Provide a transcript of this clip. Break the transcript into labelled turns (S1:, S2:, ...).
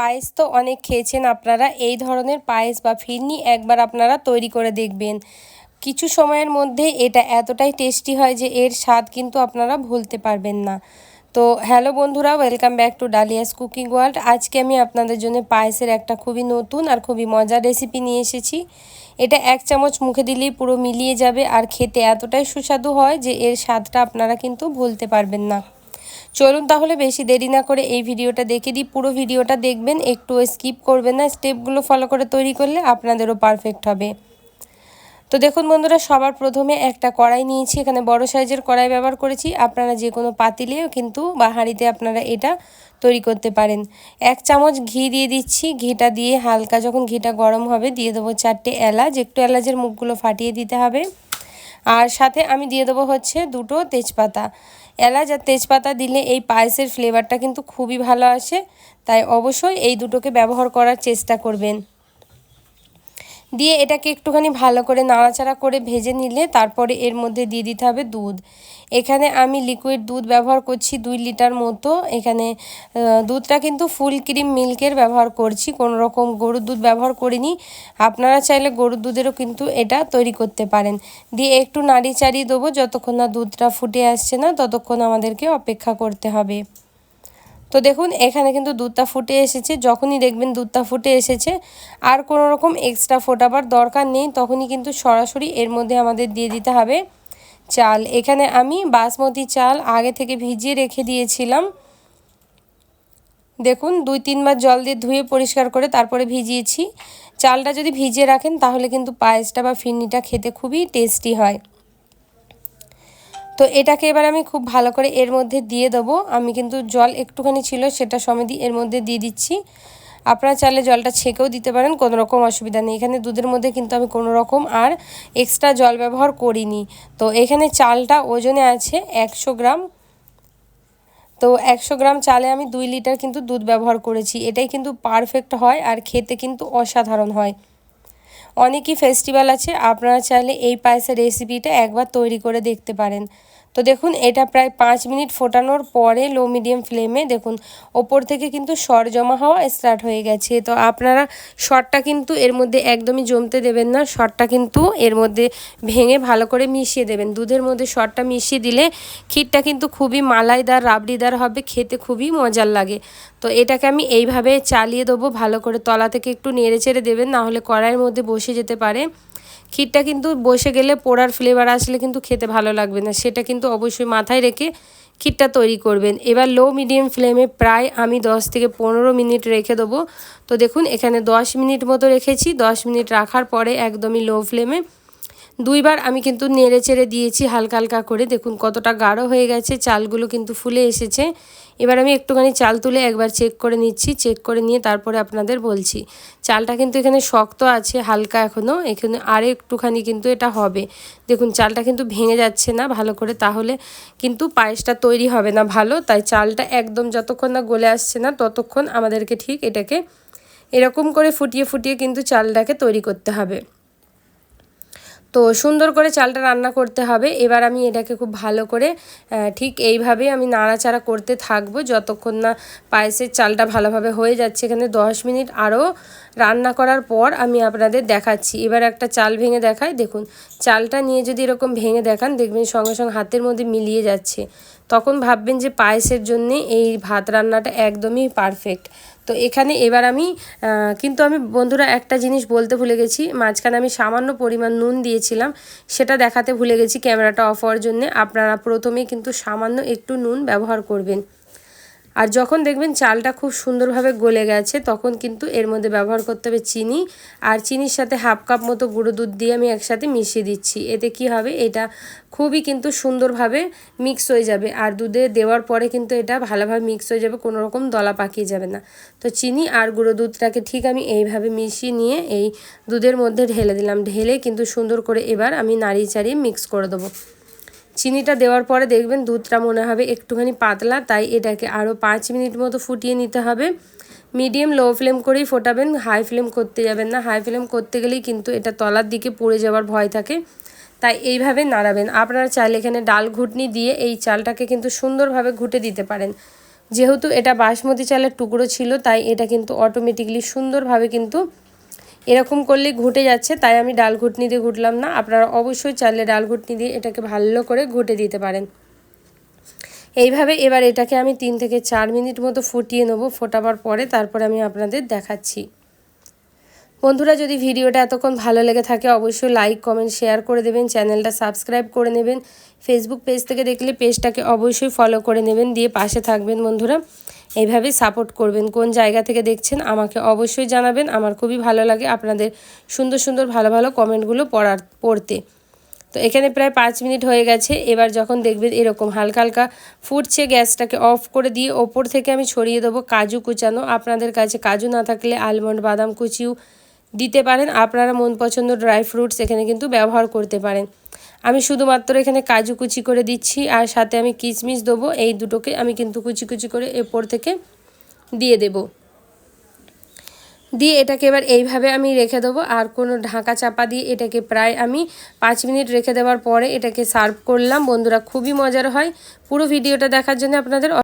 S1: পায়েস তো অনেক খেয়েছেন আপনারা। এই ধরনের পায়েস বা ফিরনি একবার আপনারা তৈরি করে দেখবেন। কিছু সময়ের মধ্যে এটা এতটাই টেস্টি হয় যে এর স্বাদ কিন্তু আপনারা ভুলতে পারবেন না। তো হ্যালো বন্ধুরা, welcome back to Dalia's cooking world. আজকে আমি আপনাদের জন্য পায়েসের একটা খুবই নতুন আর খুবই মজার রেসিপি নিয়ে এসেছি। এটা এক চামচ মুখে দিলেই পুরো মিলিয়ে যাবে আর খেতে এতটাই সুস্বাদু হয় যে এর স্বাদটা আপনারা কিন্তু ভুলতে পারবেন না। চলুন তাহলে বেশি দেরি না করে এই ভিডিওটা দেখে দিই। পুরো ভিডিওটা দেখবেন, একটু স্কিপ করবেন না স্টেপগুলো ফলো করে তৈরি করলে আপনাদেরও পারফেক্ট হবে। তো দেখুন বন্ধুরা, সবার প্রথমে একটা কড়াই নিয়েছি, এখানে বড় সাইজের কড়াই ব্যবহার করেছি। আপনারা যে কোনো পাতিলেও কিন্তু বা হাঁড়িতে আপনারা এটা তৈরি করতে পারেন। এক চামচ ঘি দিয়ে দিচ্ছি, ঘিটা দিয়ে হালকা যখন ঘিটা গরম হবে দিয়ে দেবো চারটে এলাচ, একটু এলাচের মুখগুলো ফাটিয়ে দিতে হবে। আর সাথে আমি দিয়ে দেবো হচ্ছে দুটো তেজপাতা। এলাচ আর তেজপাতা দিলে এই পায়েসের ফ্লেভারটা কিন্তু খুবই ভালো আসে। তাই অবশ্যই এই দুটোকে ব্যবহার করার চেষ্টা করবেন। দিয়ে এটাকে একটুখানি ভালো করে নাড়াচাড়া করে ভেজে নিলে তারপরে এর মধ্যে দিয়ে দিতে হবে দুধ। এখানে আমি লিকুইড দুধ ব্যবহার করছি দুই লিটার মতো। এখানে দুধটা কিন্তু ফুল ক্রিম মিল্কের ব্যবহার করছি, কোনো রকম গরুর দুধ ব্যবহার করিনি। আপনারা চাইলে গরুর দুধেরও কিন্তু এটা তৈরি করতে পারেন। দিয়ে একটু নাড়ি চাড়িয়ে দেবো, যতক্ষণ না দুধটা ফুটে আসছে না, ততক্ষণ আমাদেরকে অপেক্ষা করতে হবে। তো দেখুন, এখানে কিন্তু দুধটা ফুটে এসেছে। যখনই দেখবেন দুধটা ফুটে এসেছে, আর কোনো রকম এক্সট্রা ফোটাবার দরকার নেই, তখনই কিন্তু সরাসরি এর মধ্যে আমাদের দিয়ে দিতে হবে চাল। এখানে আমি বাসমতি চাল আগে থেকে ভিজিয়ে রেখে দিয়েছিলাম। দেখুন, দুই তিনবার জল দিয়ে ধুয়ে পরিষ্কার করে তারপরে ভিজিয়েছি। চালটা যদি ভিজিয়ে রাখেন, তাহলে কিন্তু পায়েসটা বা ফিরনিটা খেতে খুবই টেস্টি হয়। তো এটাকে এবার আমি খুব ভালো করে এর মধ্যে দিয়ে দেবো। আমি কিন্তু জল একটুখানি ছিল, সেটা সমেতই এর মধ্যে দিয়ে দিচ্ছি। আপনারা চাইলে জলটা ছেঁকেও দিতে পারেন, কোনো রকম অসুবিধা নেই। এখানে দুধের মধ্যে কিন্তু আমি কোনো রকম আর এক্সট্রা জল ব্যবহার করিনি। তো এখানে চালটা ওজনে আছে একশো গ্রাম। তো একশো গ্রাম চালে আমি দুই লিটার কিন্তু দুধ ব্যবহার করেছি। এটাই কিন্তু পারফেক্ট হয় আর খেতে কিন্তু অসাধারণ হয়। অনেকই ফেস্টিভ্যাল আছে, আপনারা চাইলে এই পায়েসের রেসিপিটা একবার তৈরি করে দেখতে পারেন। তো দেখুন, এটা প্রায় পাঁচ মিনিট ফোটানোর পরে লো মিডিয়াম ফ্লেমে দেখুন, ওপর থেকে কিন্তু সর জমা হওয়া স্টার্ট হয়ে গেছে। তো আপনারা সরটা কিন্তু এর মধ্যে একদমই জমতে দেবেন না সরটা কিন্তু এর মধ্যে ভেঙে ভালো করে মিশিয়ে দেবেন। দুধের মধ্যে সরটা মিশিয়ে দিলে ক্ষীরটা কিন্তু খুবই মালাইদার, রাবড়িদার হবে, খেতে খুবই মজার লাগে। তো এটাকে আমি এইভাবে চালিয়ে দেবো, ভালো করে তলা থেকে একটু নেড়ে চেড়ে দেবেন, নাহলে কড়াইয়ের মধ্যে বসে যেতে পারে। ক্ষীরটা কিন্তু বসে গেলে পোড়ার ফ্লেভার আসলে কিন্তু খেতে ভালো লাগবে না। সেটা কিন্তু অবশ্যই মাথায় রেখে ক্ষীরটা তৈরি করবেন। এবার লো মিডিয়াম ফ্লেমে প্রায় আমি 10 থেকে পনেরো মিনিট রেখে দেবো। তো দেখুন, এখানে 10 মিনিট মতো রেখেছি। 10 মিনিট রাখার পরে একদমই লো ফ্লেমে দুইবার আমি কিন্তু নেড়ে চেড়ে দিয়েছি হালকা হালকা করে। দেখুন কতটা গাঢ় হয়ে গেছে, চালগুলো কিন্তু ফুলে এসেছে। এবার আমি একটুখানি চাল তুলে একবার চেক করে নিচ্ছি চেক করে নিয়ে তারপরে আপনাদের বলছি। চালটা কিন্তু এখানে শক্ত আছে, হালকা এখনও এখানে আর একটুখানি কিন্তু এটা হবে। দেখুন চালটা কিন্তু ভেঙে যাচ্ছে না ভালো করে, তাহলে কিন্তু পায়েসটা তৈরি হবে না ভালো, তাই চালটা একদম যতক্ষণ না গলে আসছে না ততক্ষণ আমাদেরকে ঠিক এটাকে এরকম করে ফুটিয়ে ফুটিয়ে কিন্তু চালটাকে তৈরি করতে হবে। তো সুন্দর করে চালটা রান্না করতে হবে। এবার আমি এটাকে খুব ভালো করে ঠিক এইভাবে আমি নাড়াচাড়া করতে থাকব যতক্ষণ না পায়েসের চালটা ভালোভাবে হয়ে যাচ্ছে। এখানে দশ মিনিট আরও রান্না করার পর আমি আপনাদের দেখাচ্ছি। এবার একটা চাল ভেঙে দেখাই। দেখুন, চালটা নিয়ে যদি এরকম ভেঙে দেখান, দেখবেন সঙ্গে সঙ্গে হাতের মধ্যে মিলিয়ে যাচ্ছে। তখন ভাববেন যে পায়েসের জন্যে এই ভাত রান্নাটা একদমই পারফেক্ট তো এখানে এবার আমি কিন্তু আমি বন্ধুরা একটা জিনিস বলতে ভুলে গেছি, মাঝখানে আমি সামান্য পরিমাণ নুন দিয়েছিলাম, সেটা দেখাতে ভুলে গেছি ক্যামেরাটা অফ হওয়ার জন্যে। আপনারা প্রথমে কিন্তু সামান্য একটু নুন ব্যবহার করবেন। আর যখন দেখবেন চালটা খুব সুন্দরভাবে গলে গেছে, তখন কিন্তু এর মধ্যে ব্যবহার করতে হবে চিনি। আর চিনির সাথে হাফ কাপ মতো গুঁড়ো দুধ দিয়ে আমি একসাথে মিশিয়ে দিচ্ছি। এতে কি হবে? এটা খুবই কিন্তু সুন্দরভাবে মিক্স হয়ে যাবে। আর দুধে দেওয়ার পরে কিন্তু এটা ভালোভাবে মিক্স হয়ে যাবে, কোনো রকম দলা পাকিয়ে যাবে না। তো চিনি আর গুঁড়ো দুধটাকে ঠিক আমি এইভাবে মিশিয়ে নিয়ে এই দুধের মধ্যে ঢেলে দিলাম। ঢেলে কিন্তু সুন্দর করে এবার আমি নাড়িয়ে চাড়িয়ে মিক্স করে দেবো। চিনিটা দেওয়ার পরে দেখবেন দুধটা মনে হবে একটুখানি পাতলা, তাই এটাকে আরও পাঁচ মিনিট মতো ফুটিয়ে নিতে হবে। মিডিয়াম, লো ফ্লেম করেই ফোটাবেন, হাই ফ্লেম করতে যাবেন না। হাই ফ্লেম করতে গেলেই কিন্তু এটা তলার দিকে পড়ে যাওয়ার ভয় থাকে। তাই এইভাবে নাড়াবেন। আপনারা চাইলে এখানে ডাল ঘুটনি দিয়ে এই চালটাকে কিন্তু সুন্দরভাবে ঘুটে দিতে পারেন। যেহেতু এটা বাসমতি চালের টুকরো ছিল, তাই এটা কিন্তু অটোমেটিকলি সুন্দরভাবে কিন্তু এরকম করলেই ঘুটে যাচ্ছে, তাই আমি ডাল ঘুটনি দিয়ে ঘুটলাম না। আপনারা অবশ্যই চালে ডাল ঘুটনি দিয়ে এটাকে ভালো করে ঘুটে দিতে পারেন। এইভাবে এবার এটাকে আমি তিন থেকে চার মিনিট মতো ফুটিয়ে নেব, ফোটাবার পরে তারপরে আমি আপনাদের দেখাচ্ছি। বন্ধুরা, যদি ভিডিওটা এতক্ষণ ভালো লেগে থাকে, অবশ্যই লাইক, কমেন্ট, শেয়ার করে দেবেন, চ্যানেলটা সাবস্ক্রাইব করে নেবেন। ফেসবুক পেজ থেকে দেখলে পেজটাকে অবশ্যই ফলো করে নেবেন, দিয়ে পাশে থাকবেন বন্ধুরা। এইভাবে সাপোর্ট করবেন। কোন জায়গা থেকে দেখছেন আমাকে অবশ্যই জানাবেন। আমার খুবই ভালো লাগে আপনাদের সুন্দর সুন্দর, ভালো ভালো কমেন্টগুলো পড়ার, পড়তে। তো এখানে প্রায় পাঁচ মিনিট হয়ে গেছে। এবার যখন দেখবেন এরকম হালকা হালকা ফুটছে গ্যাসটাকে অফ করে দিয়ে ওপর থেকে আমি ছড়িয়ে দেবো কাজু কুচানো। আপনাদের কাছে কাজু না থাকলে আলমন্ড, বাদাম কুচিও দিতে পারেন। আপনারা মন পছন্দ ড্রাই ফ্রুটস এখানে কিন্তু ব্যবহার করতে পারেন। আমি শুধুমাত্র এখানে কাজু কুচি করে দিচ্ছি, আর সাথে আমি কিচমিচ দেবো। এই দুটোকে আমি কিন্তু কুচি কুচি করে এরপর থেকে দিয়ে দেব। দিয়ে এটাকে এবার এইভাবে আমি রেখে দেবো, আর কোনো ঢাকা চাপা দিয়ে এটাকে প্রায় আমি পাঁচ মিনিট রেখে দেওয়ার পরে এটাকে সার্ভ করলাম। বন্ধুরা, খুবই মজার হয়। পুরো ভিডিওটা দেখার জন্য আপনাদের